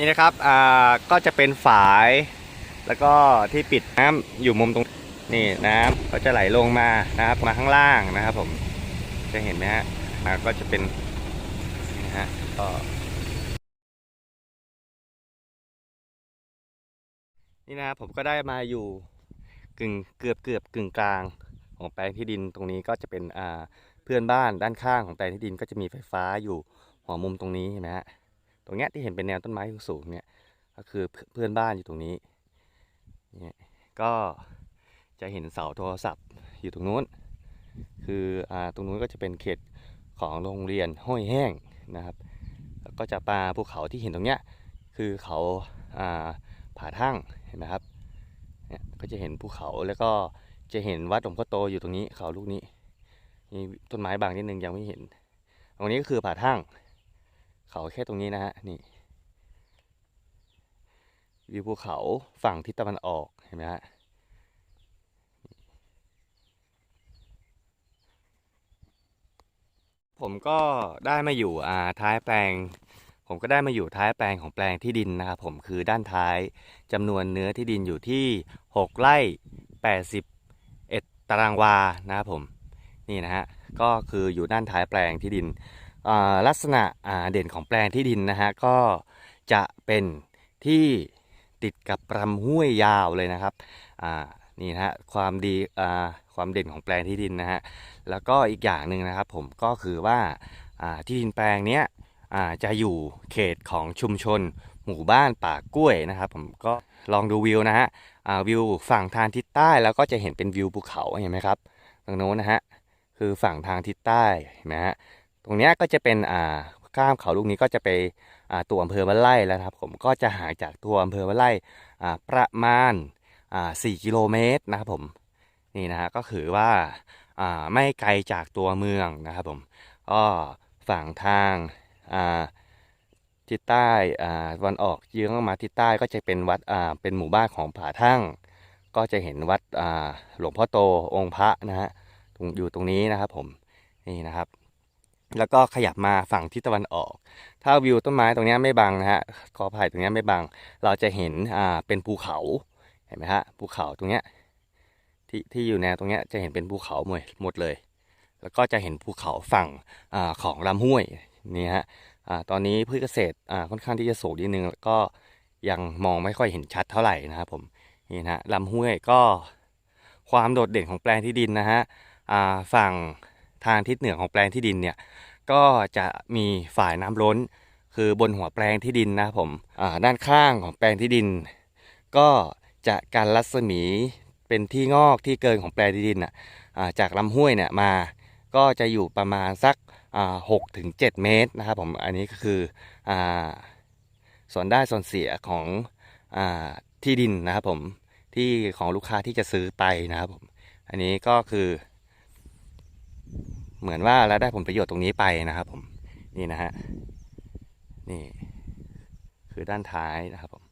นี่นะครับอ่าก็จะเป็นฝาย แล้วก็ที่ปิดน้ำอยู่มุมตรงนี่น้ำก็จะไหลลงมานะครับมาข้างล่างนะครับ ผมจะเห็นไหมฮะอ่าก็จะเป็นนะฮะก็นี่นะครับผมก็ได้มาอยู่กึ่งเกือบเกือบกึ่งกลางของแปลงที่ดินตรงนี้ก็จะเป็นอ่าเพื่อนบ้านด้านข้างของแปลงที่ดินก็จะมีไฟฟ้าอยู่หัวมุมตรงนี้เห็นไหมฮะ ตรงเนี้ยที่เห็นเป็นแนวต้นไม้สูงเนี่ยก็คือเพื่อนบ้านอยู่ตรงนี้เนี่ยก็จะเห็นเสาโทรศัพท์อยู่ตรงนู้น คืออ่าตรงนู้นก็จะเป็นเขตของโรงเรียนห้วยแห้งนะครับแล้วก็จะปลาภูเขาที่เห็นตรงเนี้ยคือเขาอ่าผาทั่งเห็นไหมครับเนี่ยก็จะเห็นภูเขาแล้วก็จะเห็นวัดหลวงพ่อโตอยู่ตรงนี้เขาลูกนี้มีต้นไม้บางนิดนึงยังไม่เห็นตรงนี้ก็คือผาทั่ง เขาแค่ตรงนี้นะฮะนี่วิวภูเขาฝั่งทิศตะวันออกเห็นไหมฮะผมก็ได้มาอยู่อ่าท้ายแปลง ผมก็ได้มาอยู่ท้ายแปลงของแปลงที่ดินนะครับผมคือด้านท้ายจำนวนเนื้อที่ดินอยู่ที่ 6ไร่81 ตารางวานะครับผมนี่นะฮะก็คืออยู่ด้านท้ายแปลงที่ดิน ลักษณะเด่นของแปลงที่ดินนะฮะก็จะเป็นที่ติดกับลำห้วยยาวเลยนะครับนี่นะฮะความดีความเด่นของแปลงที่ดินนะฮะแล้วก็อีกอย่างหนึ่งนะครับผมก็คือว่าที่ดินแปลงเนี้ยจะอยู่เขตของชุมชน หมู่บ้านป่ากล้วยนะครับผมก็ลองดูวิวนะฮะวิวฝั่งทางทิศใต้แล้วก็จะเห็นเป็นวิวภูเขาเห็นไหมครับตรงโน้นนะฮะคือฝั่งทางทิศใต้เห็นไหมฮะ รงนี้ก็จะเป็นอ่าข้ามเขาลูกนี้ก็จะไปอ่าตัวอำเภอบ้านไร่แล้วครับ ผมก็จะห่างจากตัวอำเภอบ้านไร่อ่าประมาณอ่า4กิโลเมตรนะครับผมนี่นะฮะก็คือว่าอ่าไม่ไกลจากตัวเมืองนะครับผมก็ฝั่งทางอ่าทิศใต้อ่าวันออกเยื้องมาทิศใต้ก็จะเป็นวัดอ่าเป็นหมู่บ้านของผาทั่งก็จะเห็นวัดอ่าหลวงพ่อโตองค์พระนะฮะอยู่ตรงนี้นะครับผมนี่นะครับ แล้วก็ขยับมาฝั่งทิศตะวันออก ถ้าวิวต้นไม้ตรงเนี้ยไม่บังนะฮะกอไผ่ตรงเนี้ยไม่บัง เราจะเห็นอ่าเป็นภูเขาเห็นไหมฮะภูเขาตรงเนี้ยที่ที่อยู่แนวตรงเนี้ยจะเห็นเป็นภูเขาหมดหมดเลย แล้วก็จะเห็นภูเขาฝั่งอ่าของลำห้วยนี่ฮะอ่าตอนนี้พืชเกษตรอ่าค่อนข้างที่จะสูงนิดนึงแล้วก็ยังมองไม่ค่อยเห็นชัดเท่าไหร่นะครับผมนี่นะฮะลำห้วยก็ความโดดเด่นของแปลงที่ดินนะฮะอ่าฝั่ง ทางทิศเหนือของแปลงที่ดินเนี่ยก็จะมีฝ่ายน้ำล้น คือบนหัวแปลงที่ดินนะผมด้านข้างของแปลงที่ดิน ก็จะการรัศมีเป็นที่งอกที่เกินของแปลงที่ดินอะอ่าจากลำห้วยเนี่ยมาก็จะอยู่ประมาณสักหกถึงเจ็ดเมตรนะครับผมอันนี้ก็คืออส่วนได้ส่วนเสียของอที่ดินนะครับผมที่ของลูกค้าที่จะซื้อไปนะครับผมอันนี้ก็คือ เหมือนว่าเราได้ผลประโยชน์ตรงนี้ไปนะครับผมนี่นะฮะนี่คือด้านท้ายนะครับผม